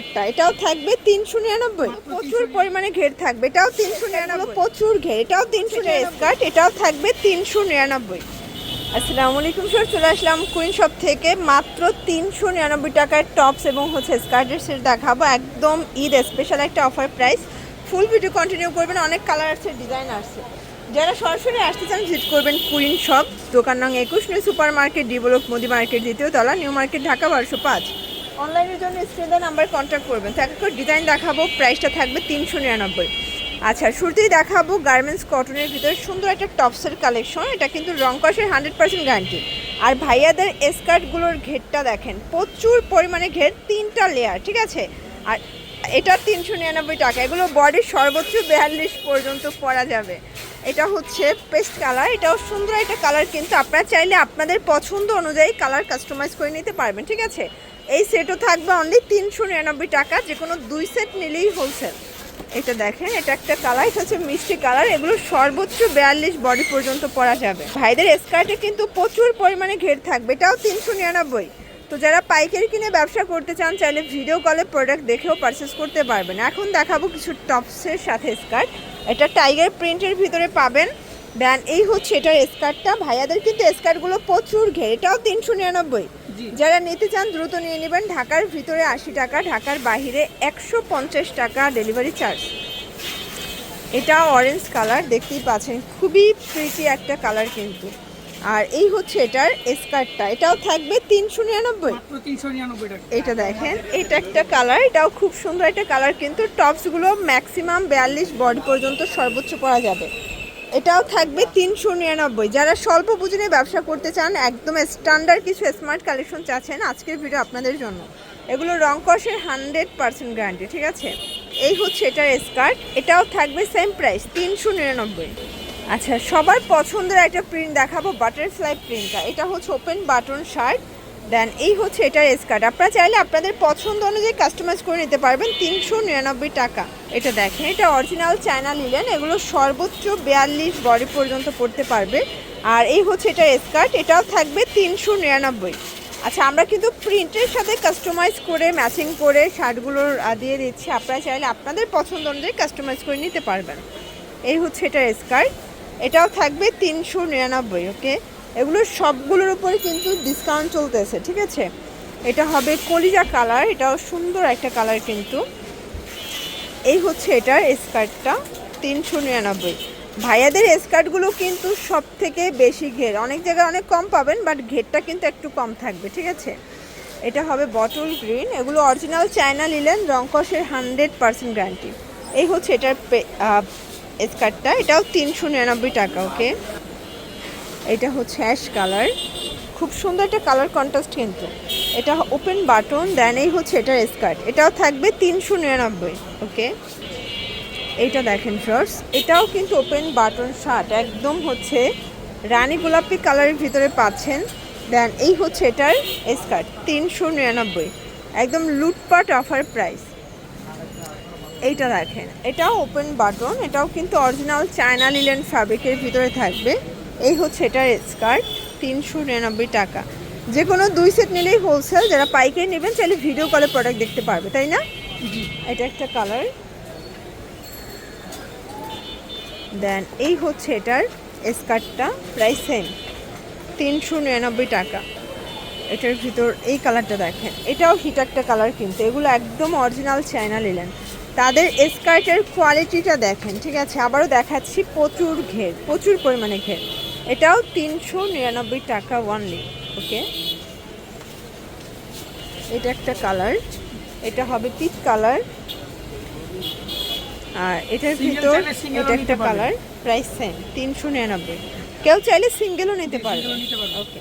একটা এটাও থাকবে তিনশো নিরানব্বই। প্রচুর পরিমাণে ঘের থাকবে। এটাও তিনশো নিরানব্বই। প্রচুর ঘের। এটাও তিনশো স্কার্ট। এটাও থাকবে তিনশো নিরানব্বই। আসসালামু আলাইকুম স্যার চলে আসলাম কুইন শপ থেকে। মাত্র তিনশো নিরানব্বই টাকার টপস এবং হচ্ছে স্কার্টের সেট দেখাবো। একদম ঈদ স্পেশাল একটা offer price full video continue করবেন। অনেক কালার আছে ডিজাইন আছে যারা সরাসরি আসতে চান ভিজিট করবেন কুইন শপ দোকান নং একুশ new super market D block Modi market দ্বিতীয় তলা নিউ মার্কেট ঢাকা বারোশো পাঁচ। অনলাইনের জন্য স্ক্রিনে নাম্বার কন্ট্যাক্ট করবেন। তো এক ডিজাইন দেখাবো প্রাইসটা থাকবে তিনশো নিরানব্বই। আচ্ছা শুরুতেই দেখাবো গার্মেন্টস কটনের ভিতরে। সুন্দর একটা টপসের কালেকশন এটা কিন্তু রং কষের হান্ড্রেড পার্সেন্ট গ্যারান্টি আর ভাইয়াদের স্কার্টগুলোর ঘেরটা দেখেন, প্রচুর পরিমাণে ঘের, তিনটা লেয়ার ঠিক আছে? আর এটা তিনশো নিরানব্বই টাকা, এগুলো বডির সর্বোচ্চ বিয়াল্লিশ পর্যন্ত পরা যাবে। এটা হচ্ছে পেস্ট কালার। এটাও সুন্দর একটা কালার কিন্তু আপনারা চাইলে আপনাদের পছন্দ অনুযায়ী কালার কাস্টমাইজ করে নিতে পারবেন, ঠিক আছে? এই সেটও থাকবে অনলি তিনশো নিরানব্বই টাকা যে কোনো দুই সেট নিলেই হোলসেল এটা দেখেন, এটা একটা কালার, এটা হচ্ছে মিষ্টি কালার, এগুলো সর্বোচ্চ বিয়াল্লিশ বডি পর্যন্ত পরা যাবে। ভাইদের স্কার্টে কিন্তু প্রচুর পরিমাণে ঘের থাকবে, এটাও তিনশো নিরানব্বই। তো যারা পাইকারি কিনে ব্যবসা করতে চান, চাইলে ভিডিও কলে প্রোডাক্ট দেখেও পারচেস করতে পারবেন। এখন দেখাবো কিছু টপসের সাথে স্কার্ট। এটা টাইগার প্রিন্টের ভিতরে পাবেন। দেন এই হচ্ছে এটার স্কার্টটা। ভাইয়াদের কিন্তু স্কার্টগুলো প্রচুর ঘের। এটাও তিনশো নিরানব্বই। যারা নিতে চান দ্রুত নিয়ে নেবেন। ঢাকার ভিতরে আশি টাকা ঢাকার বাহিরে একশো পঞ্চাশ টাকা ডেলিভারি চার্জ। এটা অরেঞ্জ কালার দেখতেই পাচ্ছেন। খুবই প্রিটি একটা কালার কিন্তু। আর এই হচ্ছে এটার স্কার্টটা এটাও থাকবে তিনশো নিরানব্বই। এটা দেখেন এটা একটা কালার এটাও খুব সুন্দর একটা কালার কিন্তু টপসগুলো ম্যাক্সিমাম বিয়াল্লিশ বডি পর্যন্ত সর্বোচ্চ পরা যাবে। এটাও থাকবে তিনশো নিরানব্বই। যারা স্বল্প পুঁজিনে ব্যবসা করতে চান একদম স্ট্যান্ডার্ড কিছু স্মার্ট কালেকশন চাচ্ছেন আজকের ভিডিও আপনাদের জন্য। এগুলো রং কষের হান্ড্রেড পার্সেন্ট গ্যারান্টি ঠিক আছে? এই হচ্ছে এটার স্কার্ট এটাও থাকবে সেম প্রাইস তিনশো নিরানব্বই। আচ্ছা সবার পছন্দের একটা প্রিন্ট দেখাবো বাটারফ্লাই প্রিন্টটা এটা হচ্ছে ওপেন বাটন শার্ট দেন এই হচ্ছে এটার স্কার্ট আপনারা চাইলে আপনাদের পছন্দ অনুযায়ী কাস্টমাইজ করে নিতে পারবেন, তিনশো নিরানব্বই টাকা। এটা দেখেন, এটা অরিজিনাল চায়না নিলেন এগুলো সর্বোচ্চ বিয়াল্লিশ বডি পর্যন্ত পড়তে পারবে। আর এই হচ্ছে এটার স্কার্ট এটাও থাকবে তিনশো নিরানব্বই। আচ্ছা আমরা কিন্তু প্রিন্টের সাথে কাস্টমাইজ করে ম্যাচিং করে শার্টগুলো দিয়ে দিচ্ছি। আপনারা চাইলে আপনাদের পছন্দ অনুযায়ী কাস্টমাইজ করে নিতে পারবেন। এই হচ্ছে এটার স্কার্ট এটাও থাকবে তিনশো নিরানব্বই, ওকে? এগুলো সবগুলোর উপরে কিন্তু ডিসকাউন্ট চলতেছে, ঠিক আছে? এটা হবে কলিজা কালার, এটাও সুন্দর একটা কালার কিন্তু। এই হচ্ছে এটার স্কার্টটা তিনশো নিরানব্বই। ভাইয়াদের স্কার্টগুলো কিন্তু সব থেকে বেশি ঘের। অনেক জায়গায় অনেক কম পাবেন বাট ঘেরটা কিন্তু একটু কম থাকবে, ঠিক আছে? এটা হবে বটল গ্রিন এগুলো অরিজিনাল চায়না লিলেন রংকসের হান্ড্রেড পার্সেন্ট গ্যারান্টি এই হচ্ছে এটার স্কার্টটা এটাও তিনশো নিরানব্বই টাকা ওকে এটা হচ্ছে অ্যাশ কালার খুব সুন্দর একটা কালার কন্ট্রাস্ট কিন্তু। এটা ওপেন বাটন দেন এই হচ্ছে এটার স্কার্ট এটাও থাকবে তিনশো নিরানব্বই ওকে এইটা দেখেন ফার্স এটাও কিন্তু ওপেন বাটন শার্ট, একদম হচ্ছে রানী গোলাপি কালারের ভিতরে পাচ্ছেন। দেন এই হচ্ছে এটার স্কার্ট তিনশো নিরানব্বই। একদম লুটপাট অফার প্রাইস এইটা দেখেন, এটাও ওপেন বাটন, এটাও কিন্তু অরিজিনাল চায়না লিলেন ফ্যাব্রিকের ভিতরে থাকবে। এই হচ্ছে এটার স্কার্ট তিনশো নিরানব্বই টাকা। যে কোনো দুই সেট নিলেই হোলসেল যারা পাইকারি নেবেন, চাইলে ভিডিও কলে প্রোডাক্ট দেখতে পারবে, তাই না? এটা একটা কালার দেন এই হচ্ছে এটার স্কার্টটা প্রাইস সেম তিনশো নিরানব্বই টাকা। এটার ভিতর এই কালারটা দেখেন। এটাও হিট একটা কালার কিন্তু, এগুলো একদম অরিজিনাল চায়না নিলেন তাদের স্কার্টের কোয়ালিটিটা দেখেন, ঠিক আছে? আবারও দেখাচ্ছি, প্রচুর ঘের, প্রচুর পরিমাণে ঘের। এটাও তিনশো নিরানব্বই টাকা ওয়ানলি ওকে এটা একটা কালার এটা হবে পিচ কালার এটার ভিতর এটা একটা কালার প্রাইস সেম তিনশো নিরানব্বই। কেউ চাইলে সিঙ্গেলও নিতে পারবে। ওকে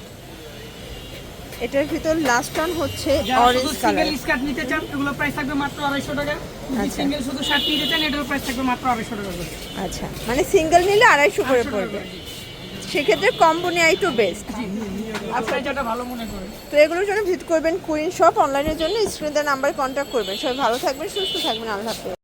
এটার ভিতর লাস্ট ওয়ান হচ্ছে অরেঞ্জ কালার সিঙ্গেল স্কার্ট নিতে চান এগুলো প্রাইস থাকবে মাত্র আড়াইশো টাকা। যদি আচ্ছা। সিঙ্গেল শুধু শার্ট নিতে চান এটার প্রাইস থাকবে মাত্র আড়াইশো টাকা আচ্ছা। মানে সিঙ্গেল নিলে আড়াইশো করে পড়বে। সেক্ষেত্রে কম্বো নেওয়াই তো বেস্ট আপনার যেটা ভালো মনে করেন। তো এগুলোর জন্য ভিজিট করবেন কুইন শপ অনলাইনের জন্য। স্ক্রিনে নাম্বার কন্ট্যাক্ট করবেন। সবাই ভালো থাকবেন সুস্থ থাকবেন। আল্লাহ হাফেজ।